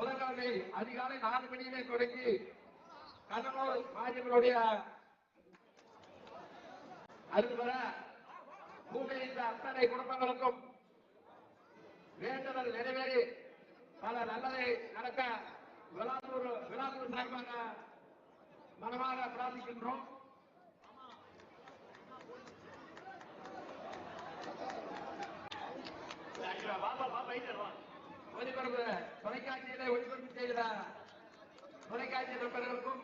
முதலாளி அதிகாலை நாலு மணியிலே தொடங்கி கடலூர் மாரியம்மனுடைய அருள்வர பூமியில் இந்த அத்தனை குடும்பங்களுக்கும் வேண்டுதல் நிறைவேறி பல நல்லதை நடக்க விழாப்பூர் விழாப்பூர் சார்பாக மனமாக பிரார்த்திக்கின்றோம். ஒளிபரப்பு தொலைக்காட்சியில ஒளிபரப்பு செய்த தொலைக்காட்சி நண்பர்களுக்கும்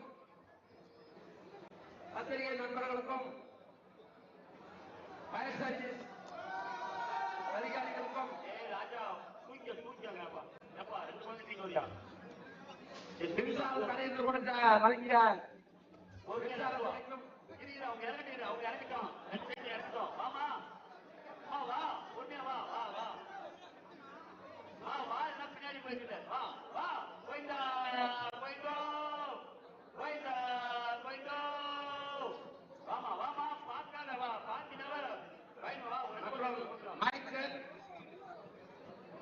பத்திரிகை நண்பர்களுக்கும் ஃபயர் சர்வீஸ் அதிகாரிகளுக்கும். மின்சாரம் கடையில் கொடுத்த வழங்கிய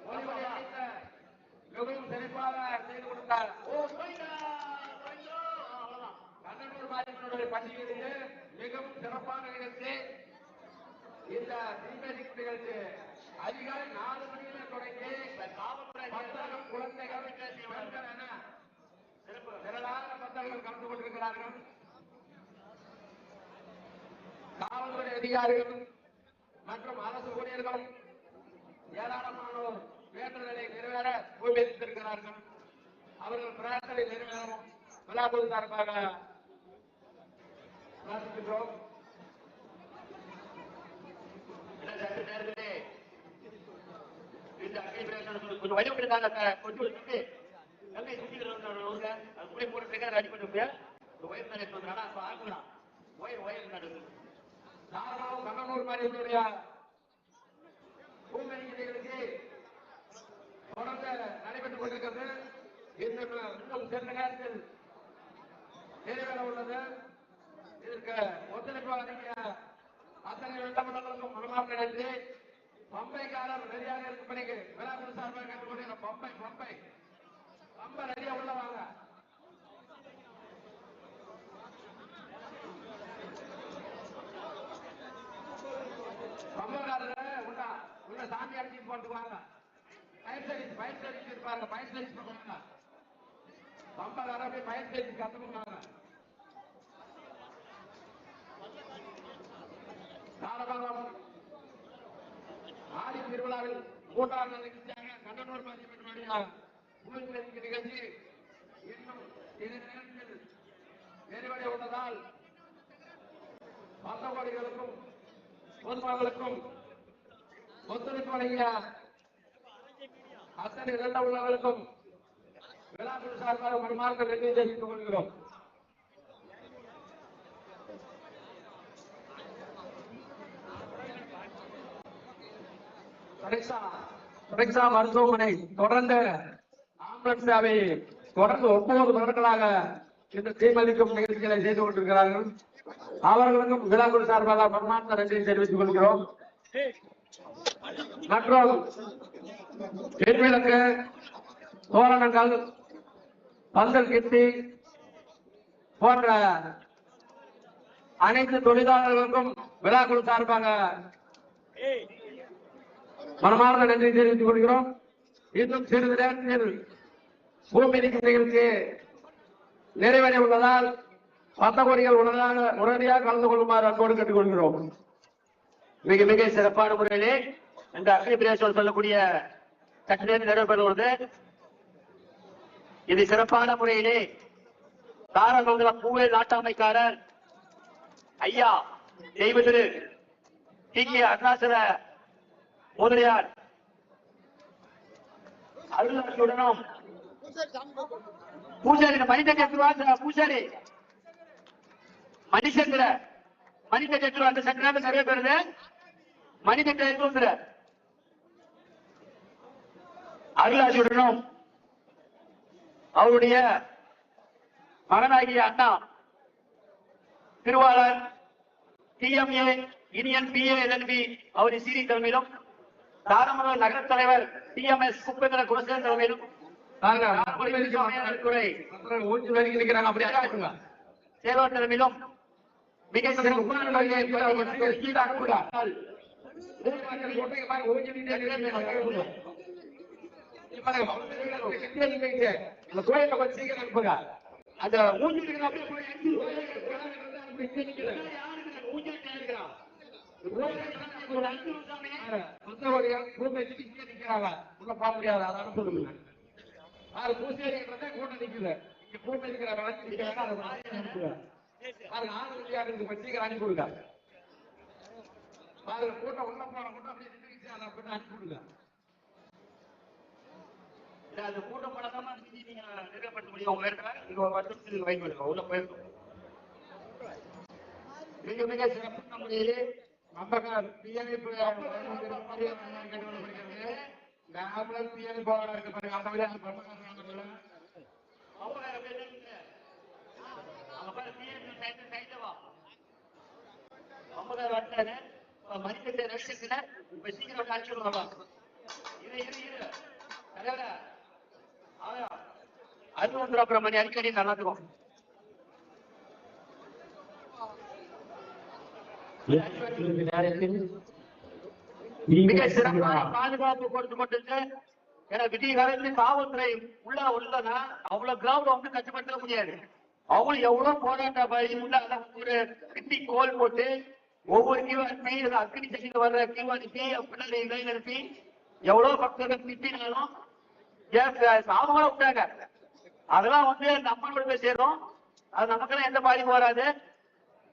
ஒளிபரப்பு அளித்த மிகவும் சிறப்பாக செய்து கொடுத்தார். கண்ணனூர் மாரியம்மனுடைய பண்டிகையிலே மிகவும் சிறப்பான நிகழ்ச்சி. இந்த தீபதிப்பு நிகழ்ச்சி. அதிகாலை நாலு மணியில தொடங்கி குழந்தைகள் கலந்து கொண்டிருக்கிறார்கள். காவல்துறை அதிகாரிகள் மற்றும் அரசு ஊழியர்களும் ஏராளமானோர் வேண்டுதலை நிறைவேற முயற்சித்திருக்கிறார்கள் அவர்கள் பிரார்த்தனை நிறைவேறும் விழாக்குழு சார்பாக பிரார்த்திக்கின்றோம் கொஞ்சம் வழி சார் கொஞ்சம் சுத்தி கங்கை சுத்தி அது அடி ஒயர் மேலே சொல்றாங்க ஒயர் ஒயர் நடக்குது தாராளம் தொடர்ந்து நடைபெற்றுக் கொண்டிருக்கிறது. இன்னும் நேரத்தில் நிறைவேற உள்ளது. இதற்கு ஒத்துழைப்பு வழங்கிய அத்தனை வெள்ளமண்டலங்களுக்கும் மனமார்ந்த நன்றி. பம்பைக்காரர் ரெடியாக இருக்கும் பணிக்கு விழாக்குழு சார்பாக கேட்டுக்கொண்டிருக்கிற பம்பை பம்பை. பம்பை ரெடியா உள்ள வாங்க. பம்பக்காரர் உண்டா? உள்ள சாமி அடிச்சு போட்டு வாங்க. பயன் சர்வீஸ் பயன் சர்வீஸ் இருப்பாங்க பயன் சர்வீஸ் பண்ணுவாங்க பம்பக்காரர் போய் பயன் சர்வீஸ் கத்துக்குவாங்க காலகாலம் ஆடி திருவிழாவில் கூட்டாளர் நாள் நிகழ்ச்சியாக கண்ணனூர் மதிப்பெண்ணுடைய பூமிக்கு நிகழ்ச்சி. இன்னும் சிறிது நேரத்தில் உள்ளதால் பந்தவாடிகளுக்கும் பொதுமக்களுக்கும் ஒத்துழைப்பு வழங்கிய அத்தனை இரண்ட உள்ளவர்களுக்கும் விழாக்குழு சார்பாக மறுமார்க்க நன்றி தெரிவித்துக் கொள்கிறோம். பரிசா மருத்துவமனை தொடர்ந்து ஆம்புலன்ஸ் சேவை தொடர்ந்து ஒன்பது வருடங்களாக இந்த தீமதிக்கும் நிகழ்ச்சிகளை செய்து கொண்டிருக்கிறார்கள். அவர்களுக்கும் விழாக்குழு சார்பாக பரமாத்ம நன்றி தெரிவித்துக் கொள்கிறோம். மற்றும் தென்விளக்கு தோரணங்கள் பந்தல் கிட்டி போன்ற அனைத்து தொழிலாளர்களுக்கும் விழாக்குழு சார்பாக மனமார்ந்த நன்றி தெரிவித்துக் கொள்கிறோம். இன்னும் சிறிது நேரத்தில் பூமி நீக்கும் நிகழ்ச்சி நிறைவடைய உள்ளதால் பத்தகோடிகள் உடனடியாக உடனடியாக கலந்து கொள்ளுமாறு அன்போடு கேட்டுக்கொள்கிறோம் மிக மிக சிறப்பான முறையிலே இந்த அக்னி பிரேசம் சொல்லக்கூடிய கட்டணம் நிறைவேறுவது இது சிறப்பான முறையிலே தாரமங்கலம் பூவே நாட்டாமைக்காரர் ஐயா தெய்வ திரு டி கே அருணாசல முதலியார் அருளாட்சியுடனும் பூசாரி மனித சக்கரவா பூஜாரி மணிசங்கர மனித சக்கரம் அந்த சக்கரம் நிறைய பேருது. மனித சக்கர அருளாசியுடனும் அவருடைய மகனாகிய அண்ணா திருவாளர் டிஎம்ஏ இனியன் பிஏ எல்என்பி அவரின் சீரி தலைமையிலும் தாராமங்கலம் நகர தலைவர் டி குப்பேந்திர குலசேகரன் தலைமையிலும் தாங்க துறை அந்த ஊஞ்சலுக்கு அப்படியே போய் ஊஞ்சல் ஒரு அஞ்சு நிமிஷமே உள்ள போக முடியாது அதை அனுப்புங்க ஆறு பூசேரி கூட்டம் நிக்கல இங்க கூட்டம் இருக்கிற வளர்ச்சி நிக்கிறாங்க அதை அனுப்புங்க பாருங்க ஆறு வழியாக இருக்கு அனுப்பி விடுங்க பாருங்க கூட்டம் உள்ள போன கூட்டம் அப்படியே நின்றுச்சு அதை அப்படியே அனுப்பி விடுங்க அது அந்த கூட்டம் பழக்கமா செஞ்சு நீங்க நிறைவேற்ற முடியும் உங்க இடத்துல இங்க ஒரு வருஷத்துக்கு வைக்க முடியும் உள்ள போயிருக்கும் மிக மிக சிறப்பான முறையிலே நம்பகம் தீயணைப்பு நாமளும் தீயணைப்பு போராட இருக்கு பாருங்க அந்த வழியாக பிரம்மகாசம் வா. வந்துட்டாரு. இப்ப மணிக்கட்டு ரசிகத்துல இப்ப சீக்கிரம் காட்சி இரு, இரு, இரு. அறுபது அப்புறம் மணி அடிக்கடி நல்லாத்துக்கும் மிக சிறப்பான பாதுகாப்பு கொடுத்து கொண்டிருக்கு ஏன்னா விடிய காவல்துறை உள்ள உள்ளனா அவ்வளவு கிரவுண்ட் வந்து கட்டுப்படுத்த முடியாது. அவங்க எவ்வளவு போராட்ட உள்ள ஒரு கிட்டி கோல் போட்டு ஒவ்வொரு கியூ அனுப்பி அக்னி சக்தி வர்ற கியூ அனுப்பி பின்னாடி லைன் அனுப்பி எவ்வளவு பக்தர்கள் திட்டினாலும் சாபங்களும் விட்டாங்க. அதெல்லாம் வந்து நம்மளோட போய் சேரும். அது நமக்கெல்லாம் எந்த பாதிப்பும் வராது.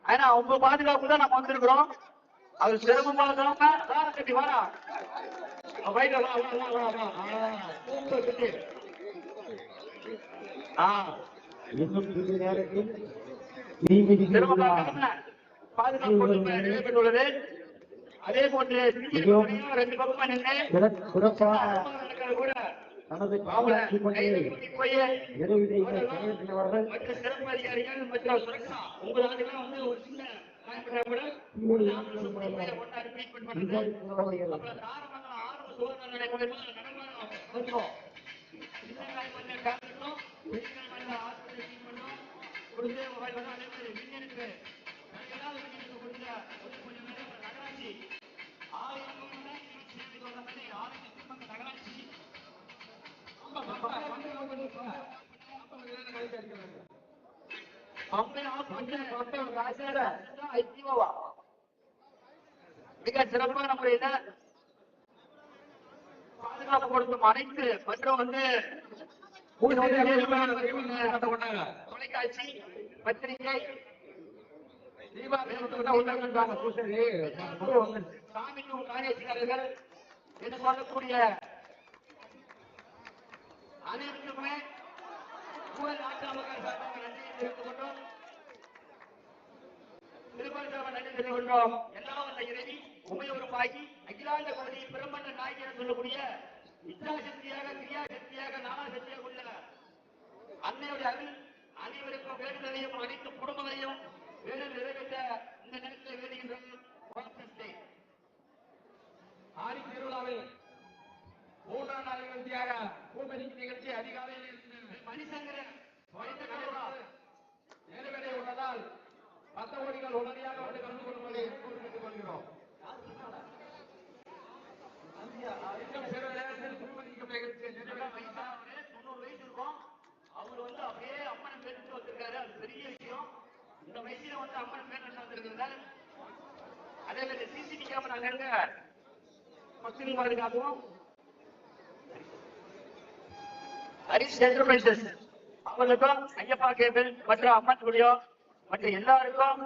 ஆனா அவங்க பாதுகாப்பு தான் நம்ம வந்திருக்கிறோம். அது சிரமமா இருக்கிறவங்க கார கட்டி வாடா. வைங்க வா வா சூப்பர் கட்டி ஆ. பாதுகாப்பு அதே போன்று ரெண்டு பக்கமா நின்று நடக்கிறது கூட அவங்கள கைது போய் மற்ற சிறப்பு அதிகாரிகள் மற்ற சுரக்ஷா உங்களால வந்து ஒரு சின்ன. சின்ன மொபைல் வந்து ஒரு நேரம் நகராட்சி. ஆயிரம் நகராட்சி மிக சிறப்பாக நம்முடைய பாதுகாப்பு கொடுக்கும் அனைத்து மற்றும் வந்து தொலைக்காட்சி பத்திரிகை சாமிக்கும் காரியக்காரர்கள் என்று சொல்லக்கூடிய அனைவருக்குமே ஊழல் ஆட்சியாளர்கள் சார்பாக தெரிவித்துக் கொண்டோம். திருப்பரசாம நன்றி தெரிவித்துக் கொண்டோம். எல்லாம் வந்த இறைவி உமையொருமாகி அகிலாண்ட கோடி பிரம்மண்ட நாயகி என சொல்லக்கூடிய இச்சாசக்தியாக கிரியாசக்தியாக உள்ள அன்னையுடைய அருள் அனைவருக்கும் வேண்டுதலையும் அனைத்து குடும்பங்களையும் வேண்டுதல் நிறைவேற்ற இந்த நேரத்தில் வேண்டுகின்றோம் ஆடி திருவிழாவில் மூன்றாம் நாள் நிகழ்ச்சியாக கூட்டணிக்கு நிகழ்ச்சி அதிகாலையில் இருந்து மணிசங்கரன் வைத்து உள்ளதால் பத்த கோடிகள் உடனடியாக வந்து கலந்து கொள்வதை குறிப்பிட்டுக் கொள்கிறோம். வயசு இருக்கும். அவர் வந்து அப்படியே அம்மனை பேருக்கு வந்திருக்காரு. அது பெரிய விஷயம். இந்த வயசுல வந்து அம்மன் பேர் வந்திருக்கிறார். அதே மாதிரி சிசிடி கேமரா அங்க பக்தர்கள் பாதுகாப்பும். ஹரிஷ் என்டர்பிரைசஸ் அவர்களுக்கும் ஐயப்பா கேபிள் மற்றும் அம்மன் ஸ்டுடியோ மற்ற எல்லாருக்கும்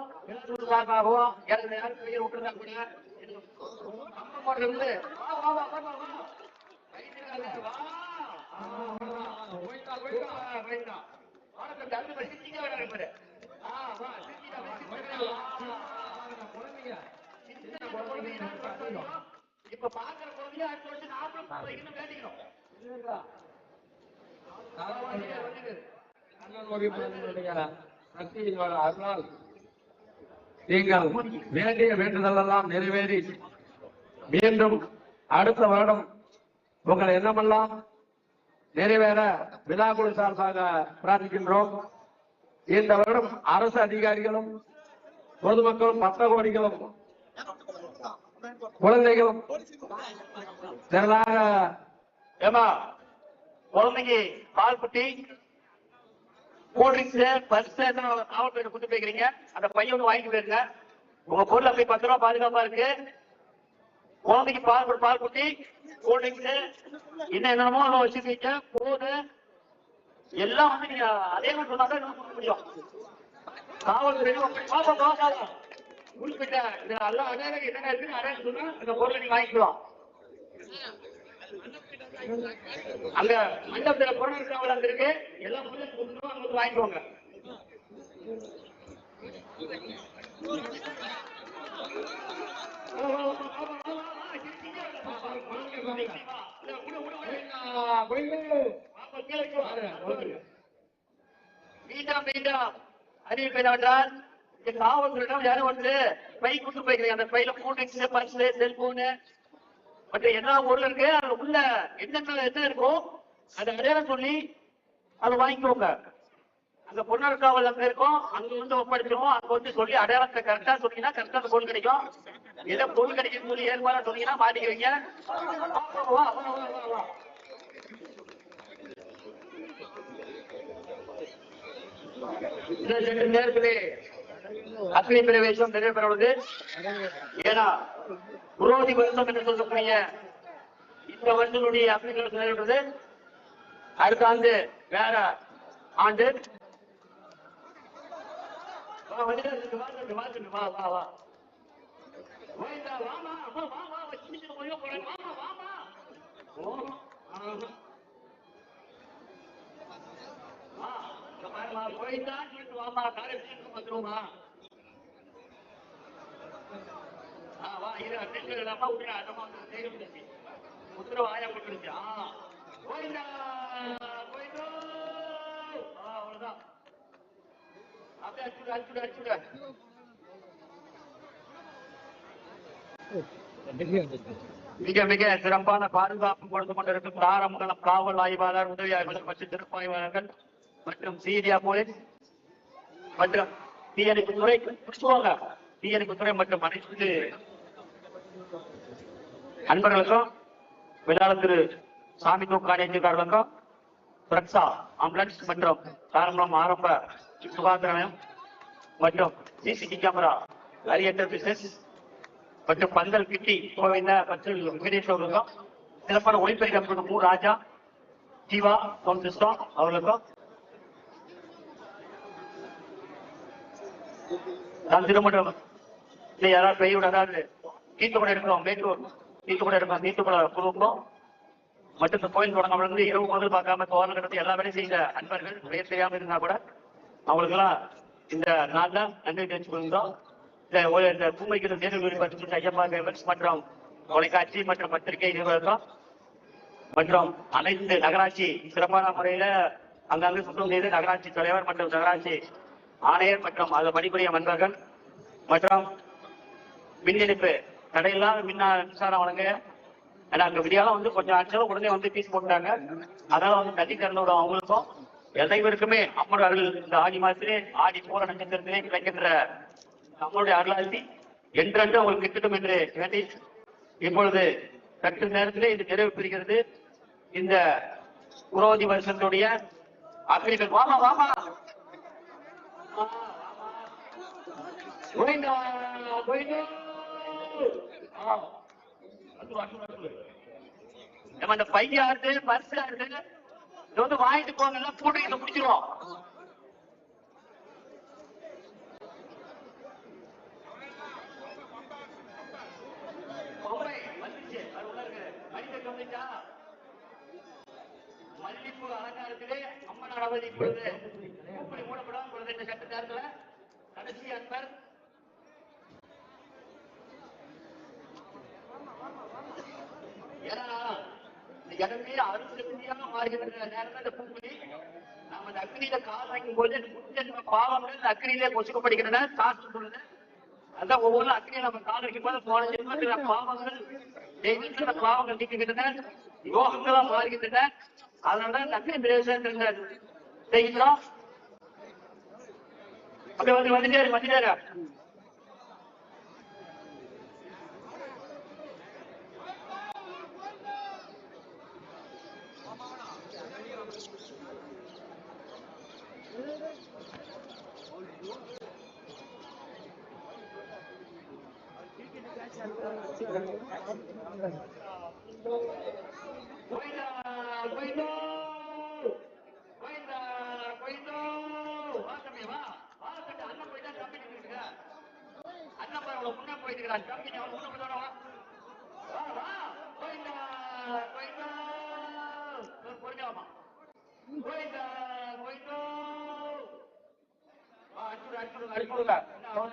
சார்பாகவும் எனது பெயர் இப்ப பாக்குற குழந்தைய அடுத்த வருஷம் நாற்பது அருளால் நீங்கள் வேண்டிய வேண்டுதலெல்லாம் நிறைவேறி மீண்டும் அடுத்த வருடம் உங்கள் எண்ணமெல்லாம் நிறைவேற விழாக்குழு சார்பாக பிரார்த்திக்கின்றோம். இந்த வருடம் அரசு அதிகாரிகளும் பொதுமக்களும் பக்த கோடிகளும் குழந்தைகளும் திரளாக ஏமா குழந்தைக்கு பால் குட்டி கூல்ட்ரிங்க்ஸ் பர்ஸ் காவல்துறை கொண்டு போய்க்கிறீங்க? அந்த பையன் ஒன்று வாங்கிட்டு போயிருங்க. உங்க பொருள் அப்படி பத்து ரூபா பாதுகாப்பா இருக்கு. குழந்தைக்கு பால் பால் குட்டி கூல்ட்ரிங்க்ஸ் என்ன என்னென்னமோ அங்க வச்சிருக்கீங்க. போது எல்லாம் வந்து நீங்க அதே மாதிரி சொன்னாதான் கொடுக்க முடியும். காவல்துறை குறிப்பிட்ட இது அடையாளம் என்னென்ன இருக்கு. அடையாளம் சொன்னா அந்த பொருளை நீங்க வாங்கிக்கலாம். அங்க மண்டபத்துல பொருள் இருக்காங்க அங்க இருக்கு எல்லா பொருளும் கொடுத்துருவோம் அங்க வந்து வாங்கிக்கோங்க. மீண்டும் மீண்டும் அறிவிப்பு என்னவென்றால் காவல்துறையிடம் யாரும் வந்து பை கொண்டு போய்க்கிறீங்க. அந்த பையில போட்டு பர்ஸ் செல்போனு மற்ற எல்லா ஊர்ல இருக்கு அது உள்ள என்னென்ன என்ன இருக்கோ அதை அடையாளம் சொல்லி அதை வாங்கிக்கோங்க. அங்க பொன்னர் காவல் அங்க இருக்கும் அங்க வந்து ஒப்படைச்சிருவோம் அங்க வந்து சொல்லி அடையாளத்தை கரெக்டா சொன்னீங்கன்னா கரெக்டா அந்த பொருள் கிடைக்கும். ஏதோ பொருள் கிடைக்கும் சொல்லி ஏற்பாடா சொன்னீங்கன்னா மாட்டிக்குவீங்க. வா, ரெண்டு நேரத்திலே அக்னி பிரவேசம் நிறைவேற உள்ளது. ஏன்னா புரோதி வருஷம் என்று சொல்லக்கூடிய இந்த வருடனுடைய அக்னி பிரவேசம் அடுத்த ஆண்டு வேற ஆண்டு வா, வா, வாமா, அம்மா, வா, வா, வச்சுட்டு போய் போறேன், வாமா, வாமா. ஓ, ஆஹா. வா, இங்க பாரும்மா, கோவிந்தான்னு சொல்லிட்டு வாமா, காரை பிடிச்சிட்டு வந்துருவோமா. ஆ, வா, இரு, அடமா உத்தரவு ஆயா போட்டுருச்சு. ஆ, கோவிந்தா, கோவிந்தோ. அவ்வளவுதான். அப்படியே அடிச்சுடு, அடிச்சுடு, அடிச்சுடு. மிக மிக சிறப்பான பாதுகாப்பு கொடுத்து கொண்டிருக்கும் ஆரம்பங்களம் காவல் ஆய்வாளர் உதவி ஆய்வாளர் மற்றும் சிறப்பாய்வாளர்கள் மற்றும் சீரியா போலீஸ் மற்றும் தீயணைப்பு துறை தீயணைப்பு துறை மற்றும் அனைத்து அன்பர்களுக்கும் விழாளர் திரு சாமி தூக்காணியர்களுக்கும் பிரக்ஸா ஆம்புலன்ஸ் மற்றும் தாரமலம் ஆரம்ப சுகாதார நிலையம் மற்றும் சிசிடி கேமரா அரியட்டர் பிசினஸ் மற்றும் பந்தல் கிட்டி கோவிந்த மற்றும் வெங்கடேஷ் சிறப்பான ஒளிப்பெருக்க அமைப்பு மு ராஜா ஜீவா சவுண்ட் சிஸ்டம் அவர்களுக்கும் நான் திருமணம் யாராவது பெய்யோட அதாவது தீர்த்துக்குட இருக்கிறோம் மேட்டூர். கூட இருக்கோம் வீட்டுக்குள்ள குழுக்கும் மற்றும் இந்த கோயில் தொடங்க இரவு முதல் பார்க்காம தோரணம் கடத்தி எல்லா வேலையும் செய்த அன்பர்கள் பெயர் செய்யாம இருந்தா கூட அவங்களுக்கெல்லாம் இந்த நாள்ல நன்றி தெரிஞ்சு கொள்கிறோம். இந்த இந்த பூமைக்கு நேரில் பற்றி ஐயப்பா கேபிள்ஸ் மற்றும் தொலைக்காட்சி மற்றும் பத்திரிகை நிறுவனம் மற்றும் அனைத்து நகராட்சி சிறப்பான முறையில அங்கங்கு சுத்தம் செய்து நகராட்சி தலைவர் மற்றும் நகராட்சி ஆணையர் மற்றும் அது பணிபுரிய நண்பர்கள் மற்றும் மின் இணைப்பு தடையில்லாத மின்ன மின்சாரம் வழங்க. ஏன்னா அங்க விடியாலும் வந்து கொஞ்சம் ஆட்சியாலும் உடனே வந்து பீஸ் போட்டாங்க அதனால வந்து தண்ணி திறந்தோட அவங்களுக்கும் எதைவருக்குமே அம்மோட அருள் இந்த ஆடி மாதத்திலே ஆடி போற நட்சத்திரத்திலே கிடைக்கின்ற நம்மளுடைய அருளாசி என்றென்று அவங்களுக்கு கிட்டட்டும் என்று வேண்டி இப்பொழுது சற்று நேரத்திலே இது நிறைவு பெறுகிறது. இந்த குரோதி வருஷத்துடைய அக்னிகள் வாமா வாமா. கோவிந்தா நம்ம அந்த பையா இருக்கு பர்ஸா இருக்கு இது வந்து வாங்கிட்டு போங்க எல்லாம் போட்டு இதை முடிச்சிருவோம் பொம்மை வந்துச்சு. அது அம்மன் அளவதி பொழுது இப்படி பொழுது இந்த சட்ட நேரத்துல கடைசி அன்பர் ஏன்னா இந்த இடமே அருசக்தியாக மாறுகின்ற நேரம் இந்த பூக்குழி நாம அந்த அக்னியில கால் வைக்கும் போது முன்ஜென்ம பாவங்கள் இந்த அக்னியிலே கொசுக்கப்படுகின்றன சாஸ்திரம் சொல்லுது. அதான் ஒவ்வொரு அக்னியை நம்ம கால் வைக்கும் போது போன ஜென்மத்தில் பாவங்கள் தெய்வீக பாவங்கள் நீக்குகின்றன யோகங்களா மாறுகின்றன. அதனாலதான் இந்த அக்னி பிரேசன் செய்கிறோம் அப்படி வந்து வந்துட்டே இரு, வந்துட்டே இரு. போயிடா, போயிடோ. போயிடா, போயிடோ. வா தம்பி, வா. வா தம்பி, அண்ணன் போயிட்டா தம்பி நின்னுட்டுருக்க. அண்ணன் போய் அவ்வளவு தம்பி, வா. வா, விடுங்க.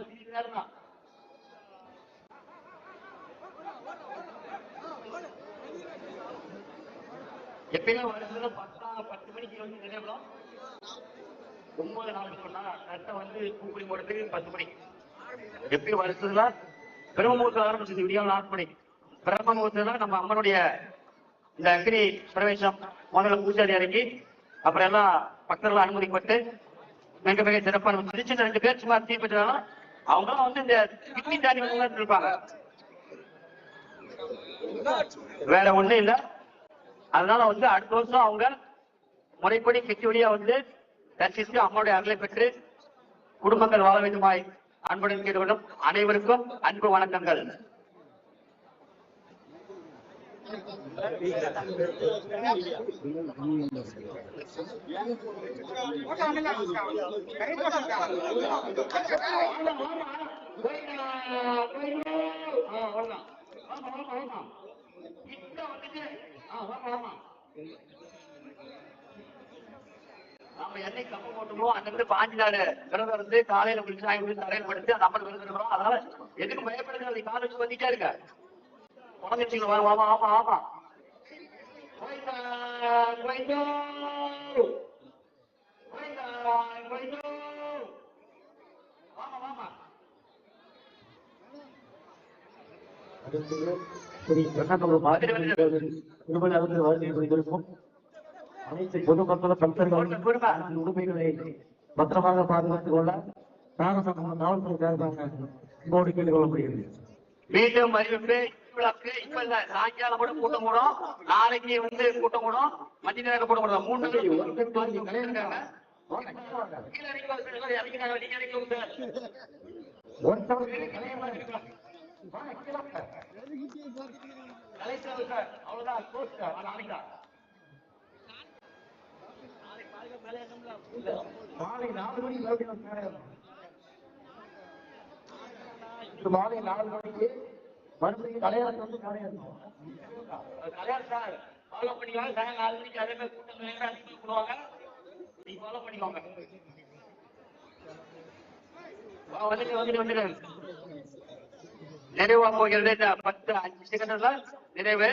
சீக்கிரம் நேரம் எப்பயுமே வருஷத்துல பத்தா பத்து மணிக்கு வந்து நினைவுலாம் ஒன்பது நாள் சொன்னா கரெக்டா வந்து கூப்பிடி போடுறதுக்கு பத்து மணி. எப்பயும் வருஷத்துல பிரம்ம முகூர்த்தம் ஆரம்பிச்சது விடியம் நாலு மணி பிரம்ம நம்ம அம்மனுடைய இந்த அக்னி பிரவேசம் முதல்ல பூஜாரி இறங்கி அப்புறம் எல்லாம் பக்தர்கள் அனுமதிப்பட்டு மிக மிக சிறப்பான சின்ன ரெண்டு பேர் சும்மா தீ அவங்களும் வந்து இந்த கிட்னி தாண்டி வந்து இருப்பாங்க. வேற ஒண்ணும் இல்ல. அதனால வந்து அடுத்த வருஷம் அவங்க முறைப்படி கிச்சடியா வந்து தரிசித்து அம்மாவுடைய அருளை பெற்று குடும்பங்கள் வாழ வேண்டுமாய் அன்புடன் கேட்டுக்கொள்ளும் அனைவருக்கும் அன்பு வணக்கங்கள். நம்ம என்னைக்கு கப்பு போட்டுமோ அங்கிருந்து பாஞ்சு நாள் விரதம் இருந்து காலையில குளிச்சு சாயம் குளிச்சு தலையில படுத்து அந்த அம்மன் விரதம் இருக்கிறோம் அதனால எதுக்கு பயப்படுறது அதை கால வச்சு வந்துட்டே இருக்க குழந்தைச்சிங்க வா ஆமா ஆமா ஆமா கோயிந்தா, கோயிந்தோ. கோயிந்தா, கோயிந்தோ. வாமா, வாமா. அனைத்து பொதுமக்களும் பக்தர்களும் உரிமைகளை பத்திரமாக பாதுகாத்துக் கொள்ள நாகசங்கம் நாவல்துறை சார்பாக கொள்ள கேட்டுக்கொள்ளப்படுகிறது. மீண்டும் அறிவிப்பு இப்ப இல்ல சாயங்காலம் கூட கூட்டம் கூடும் நாளைக்கு வந்து கூட்டம் கூடும் மத்திய நேரம் கூட்டம் கூடும் மூணு நாள் இருக்காங்க. கீழே இறங்கி வாங்க சார், இறங்கி வாங்க, நீங்க இறங்கி வாங்க சார். கலைச்சல் சார், அவ்வளவுதான், close சார், நாளைக்கு தான். மாலை நாலு மணிக்கு மறுபடியும் மேலே இன்று மாலை நாலு மணிக்கு மறுபடியும் தலையாளர் வந்து மேலே இருக்கும் கல்யாணம் சார் ஃபாலோ பண்ணிக்கலாம் சாயங்காலம் நாலு மணிக்கு அதே மாதிரி கூட்டம் வேண்டாம் அதிகமாக போடுவாங்க நீங்க ஃபாலோ பண்ணிக்கோங்க. வா, வந்துட்டு வந்துட்டு வந்துட்டு. நிறைவா போகிறது இந்த பத்து அஞ்சு செகண்ட்ல நிறைவு.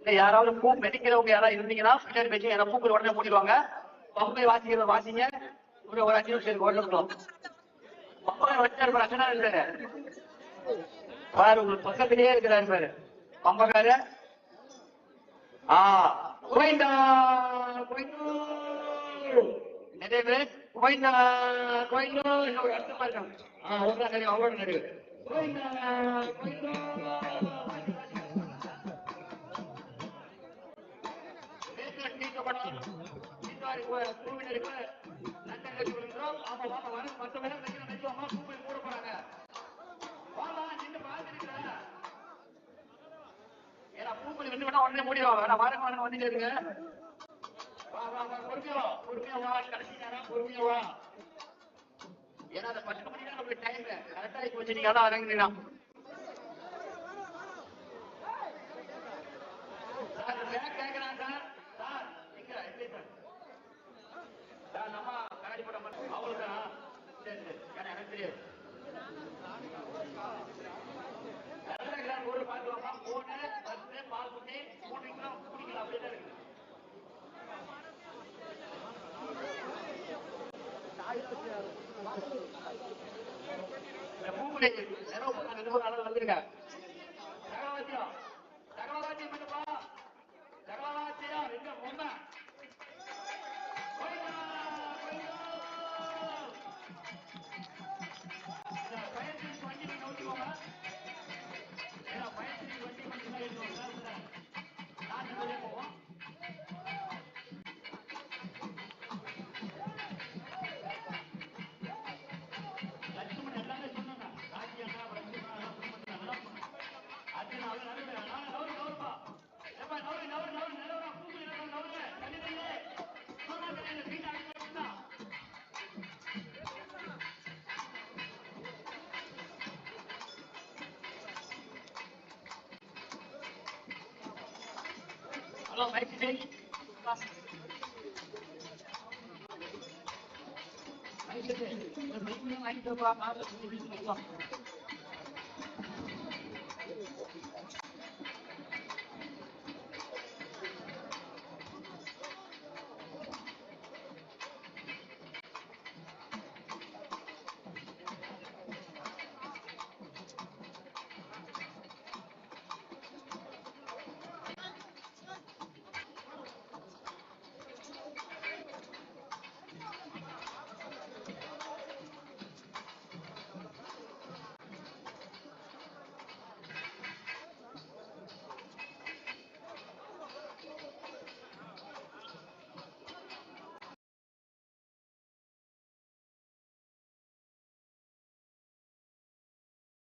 இல்ல யாராவது பூ மெடிக்கிறவங்க யாராவது இருந்தீங்கன்னா பின்னாடி வச்சு என்ன பூக்கள் உடனே மூடிடுவாங்க. பம்பை வாசிக்கிறத வாசிங்க. ஒரு ஒரு அஞ்சு நிமிஷம் ஓடணும் பம்பை வச்சாரு பிரச்சனை இல்லை. பாரு உங்களுக்கு பக்கத்திலேயே இருக்கிறாரு பாரு. பம்பக்கார ஆ கோயிந்தா நிறைய பேர் கோயிந்தா கோயிந்தோ இன்னொரு அடுத்த பாருங்க. ஆ அவங்க நிறைய அவ்வளோ நிறைய கோயிந்தா கோயிந்தோ குழுவினருக்கு நன்றி தெரிவிக்கிறோம் ஆமா வாங்க வர மற்றவங்க நினைக்கிற நினைச்சோமா கூட போறாங்க வாமா நின்று பார்த்துருக்கிறேன் ஏன்னா பூப்பலி நின்று வேணா உடனே மூடிடுவாங்க நான் வரேன் வரேன் வந்துட்டு இருங்க வா வா வா பொறுமையா பொறுமையா வா கடைசி நேரம் பொறுமையா வா ஏன்னா அந்த பத்து மணி நேரம் டைம் கரெக்டா இப்போ நீங்க அதான் இறங்குறீங்க சார் சார். நன்றி வாங்கிட்டு